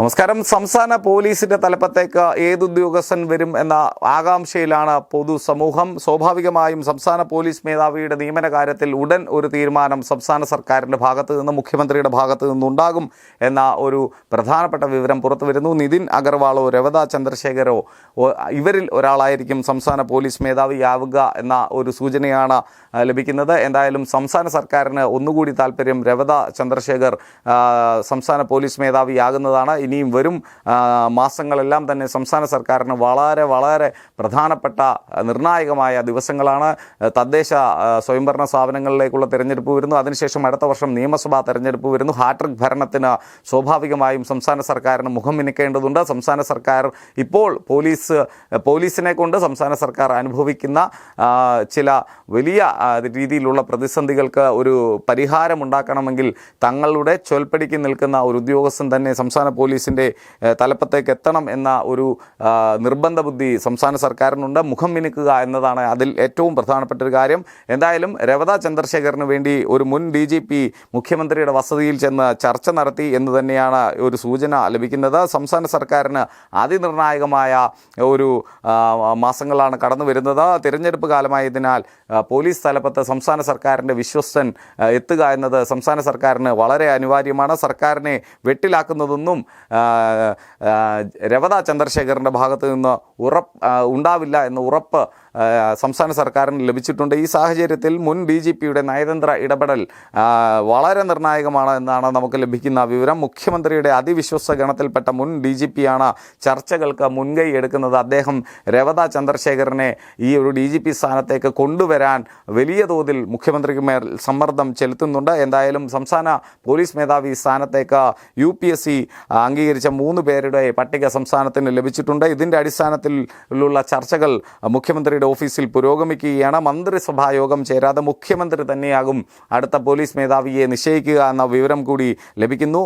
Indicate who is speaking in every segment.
Speaker 1: നമസ്കാരം സംസ്ഥാന പോലീസിന്റെ തലപ്പത്തേക്ക് ഏതുദ്യോഗസ്ഥൻ വരും എന്ന ആകാംക്ഷയിലാണ് പൊതുസമൂഹം സ്വാഭാവികമായും സംസ്ഥാന പോലീസ് മേധാവിയുടെ നിയമന കാര്യത്തിൽ ഉടൻ ഒരു തീരുമാനം സംസ്ഥാന സർക്കാരിൻ്റെ ഭാഗത്തു നിന്നും മുഖ്യമന്ത്രിയുടെ ഭാഗത്തു നിന്നുണ്ടാകും എന്ന ഒരു പ്രധാനപ്പെട്ട വിവരം പുറത്തു വരുന്നു നിതിൻ അഗർവാളോ രവത ചന്ദ്രശേഖരോ ഇവരിൽ ഒരാളായിരിക്കും സംസ്ഥാന പോലീസ് മേധാവിയാവുക എന്ന ഒരു സൂചനയാണ് ലഭിക്കുന്നത് എന്തായാലും സംസ്ഥാന സർക്കാരിന് ഒന്നുകൂടി താല്പര്യം രവത ചന്ദ്രശേഖർ സംസ്ഥാന പോലീസ് മേധാവിയാകുന്നതാണ് ഇനിയും വരും മാസങ്ങളെല്ലാം തന്നെ സംസ്ഥാന സർക്കാരിന് വളരെ വളരെ പ്രധാനപ്പെട്ട നിർണായകമായ ദിവസങ്ങളാണ് തദ്ദേശ സ്വയംഭരണ സ്ഥാപനങ്ങളിലേക്കുള്ള തിരഞ്ഞെടുപ്പ് വരുന്നു അതിനുശേഷം അടുത്ത വർഷം നിയമസഭാ തെരഞ്ഞെടുപ്പ് വരുന്നു ഹാട്രിക് ഭരണത്തിന് സ്വാഭാവികമായും സംസ്ഥാന സർക്കാരിന് മുഖം മിനിക്കേണ്ടതുണ്ട് സംസ്ഥാന സർക്കാർ ഇപ്പോൾ പോലീസ് പോലീസിനെ കൊണ്ട് സംസ്ഥാന സർക്കാർ അനുഭവിക്കുന്ന ചില വലിയ രീതിയിലുള്ള പ്രതിസന്ധികൾക്ക് ഒരു പരിഹാരമുണ്ടാക്കണമെങ്കിൽ തങ്ങളുടെ ചൊൽപ്പടിക്ക് നിൽക്കുന്ന ഒരു ഉദ്യോഗസ്ഥൻ തന്നെ സംസ്ഥാന പോലീസ് പോലീസിൻ്റെ തലപ്പത്തേക്ക് എത്തണം എന്ന ഒരു നിർബന്ധ ബുദ്ധി സംസ്ഥാന സർക്കാരിനുണ്ട് മുഖം മിനുക്കുക എന്നതാണ് അതിൽ ഏറ്റവും പ്രധാനപ്പെട്ട ഒരു കാര്യം എന്തായാലും രവത ചന്ദ്രശേഖറിന് വേണ്ടി ഒരു മുൻ ഡി ജി പി മുഖ്യമന്ത്രിയുടെ വസതിയിൽ ചെന്ന് ചർച്ച നടത്തി എന്ന് തന്നെയാണ് ഒരു സൂചന ലഭിക്കുന്നത് സംസ്ഥാന സർക്കാരിന് അതിനിർണായകമായ ഒരു മാസങ്ങളാണ് കടന്നു വരുന്നത് തിരഞ്ഞെടുപ്പ് കാലമായതിനാൽ പോലീസ് തലപ്പത്ത് സംസ്ഥാന സർക്കാരിൻ്റെ വിശ്വസ്തൻ എത്തുക എന്നത് സംസ്ഥാന സർക്കാരിന് വളരെ അനിവാര്യമാണ് സർക്കാരിനെ വെട്ടിലാക്കുന്നതൊന്നും രവത ചന്ദ്രശേഖറിൻ്റെ ഭാഗത്ത് നിന്ന് ഉറപ്പ് ഉണ്ടാവില്ല എന്ന ഉറപ്പ് സംസ്ഥാന സർക്കാരിന് ലഭിച്ചിട്ടുണ്ട് ഈ സാഹചര്യത്തിൽ മുൻ ഡി ജി പിയുടെ നയതന്ത്ര ഇടപെടൽ വളരെ നിർണായകമാണ് എന്നാണ് നമുക്ക് ലഭിക്കുന്ന വിവരം മുഖ്യമന്ത്രിയുടെ അതിവിശ്വസ ഗണത്തിൽപ്പെട്ട മുൻ ഡി ജി പിയാണ് ചർച്ചകൾക്ക് മുൻകൈ എടുക്കുന്നത് അദ്ദേഹം രവത ചന്ദ്രശേഖരനെ ഈ ഒരു ഡി ജി പി സ്ഥാനത്തേക്ക് കൊണ്ടുവരാൻ വലിയ തോതിൽ മുഖ്യമന്ത്രിക്ക് മേൽ സമ്മർദ്ദം ചെലുത്തുന്നുണ്ട് എന്തായാലും സംസ്ഥാന പോലീസ് മേധാവി സ്ഥാനത്തേക്ക് യു പി എസ് സി അംഗീകരിച്ച മൂന്ന് പേരുടെ പട്ടിക സംസ്ഥാനത്തിന് ലഭിച്ചിട്ടുണ്ട് ഇതിൻ്റെ അടിസ്ഥാനത്തിലുള്ള ചർച്ചകൾ മുഖ്യമന്ത്രിയുടെ ഓഫീസിൽ പുരോഗമിക്കുകയാണ് മന്ത്രിസഭാ യോഗം ചേരാതെ മുഖ്യമന്ത്രി തന്നെയാകും അടുത്ത പോലീസ് മേധാവിയെ നിശ്ചയിക്കുക എന്ന വിവരം കൂടി ലഭിക്കുന്നു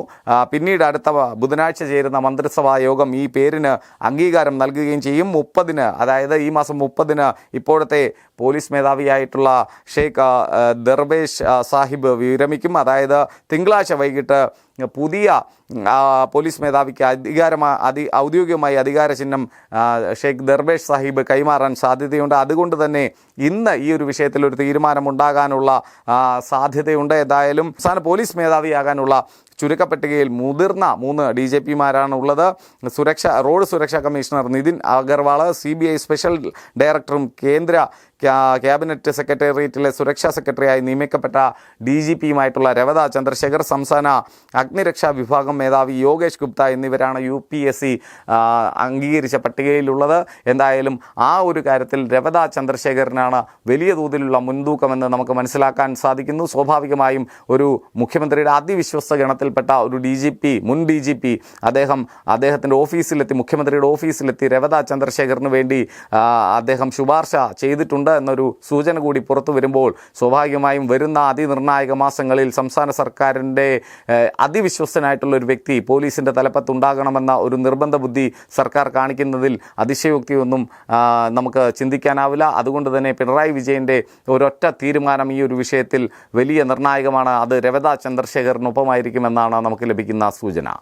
Speaker 1: പിന്നീട് അടുത്ത ബുധനാഴ്ച ചേരുന്ന മന്ത്രിസഭാ യോഗം ഈ പേരിന് അംഗീകാരം നൽകുകയും ചെയ്യും മുപ്പതിന് അതായത് ഈ മാസം മുപ്പതിന് ഇപ്പോഴത്തെ പോലീസ് മേധാവിയായിട്ടുള്ള ഷെയ്ഖ് ദർവേഷ് സാഹിബ് വിരമിക്കും അതായത് തിങ്കളാഴ്ച വൈകിട്ട് പുതിയ പോലീസ് മേധാവിക്ക് അധികാരമായി ഔദ്യോഗികമായി അധികാര ചിഹ്നം ഷെയ്ഖ് ദർബേഷ് സാഹിബ് കൈമാറാൻ സാധ്യതയുണ്ട് അതുകൊണ്ട് തന്നെ ഇന്ന് ഈ ഒരു വിഷയത്തിൽ ഒരു തീരുമാനമുണ്ടാകാനുള്ള സാധ്യതയുണ്ട് ഏതായാലും സംസ്ഥാന പോലീസ് മേധാവിയാകാനുള്ള ചുരുക്കപ്പട്ടികയിൽ മുതിർന്ന മൂന്ന് ഡി ജെ പിമാരാണ് ഉള്ളത് സുരക്ഷ റോഡ് സുരക്ഷാ commissioner Nitin Agarwal C B I special ഡയറക്ടറും കേന്ദ്ര ക്യാബിനറ്റ് സെക്രട്ടേറിയറ്റിലെ സുരക്ഷാ സെക്രട്ടറിയായി നിയമിക്കപ്പെട്ട ഡി ജി പിയുമായിട്ടുള്ള രവത ചന്ദ്രശേഖർ സംസ്ഥാന അഗ്നിരക്ഷാ വിഭാഗം മേധാവി യോഗേഷ് ഗുപ്ത എന്നിവരാണ് യു പി എസ് സി അംഗീകരിച്ച പട്ടികയിലുള്ളത് എന്തായാലും ആ ഒരു കാര്യത്തിൽ രവത ചന്ദ്രശേഖരനാണ് വലിയ തോതിലുള്ള മുൻതൂക്കമെന്ന് നമുക്ക് മനസ്സിലാക്കാൻ സാധിക്കുന്നു സ്വാഭാവികമായും ഒരു മുഖ്യമന്ത്രിയുടെ അതിവിശ്വസ്ത ഗണത്തിൽ ഉൾപ്പെട്ട ഒരു ഡി ജി പി മുൻ ഡി ജി പി അദ്ദേഹം അദ്ദേഹത്തിൻ്റെ ഓഫീസിലെത്തി മുഖ്യമന്ത്രിയുടെ ഓഫീസിലെത്തി രവത ചന്ദ്രശേഖറിന് വേണ്ടി അദ്ദേഹം ശുപാർശ ചെയ്തിട്ടുണ്ട് എന്നൊരു സൂചന കൂടി പുറത്തു വരുമ്പോൾ സ്വാഭാവികമായും വരുന്ന അതിനിർണായക മാസങ്ങളിൽ സംസ്ഥാന സർക്കാരിൻ്റെ അതിവിശ്വസ്തനായിട്ടുള്ള ഒരു വ്യക്തി പോലീസിൻ്റെ തലപ്പത്തുണ്ടാകണമെന്ന ഒരു നിർബന്ധ ബുദ്ധി സർക്കാർ കാണിക്കുന്നതിൽ അതിശയോക്തിയൊന്നും നമുക്ക് ചിന്തിക്കാനാവില്ല അതുകൊണ്ട് തന്നെ പിണറായി വിജയൻ്റെ ഒരൊറ്റ തീരുമാനം ഈ ഒരു വിഷയത്തിൽ വലിയ നിർണായകമാണ് അത് രവത ചന്ദ്രശേഖറിനൊപ്പമായിരിക്കുമെന്ന എന്നാണ് നമുക്ക് ലഭിക്കുന്ന സൂചന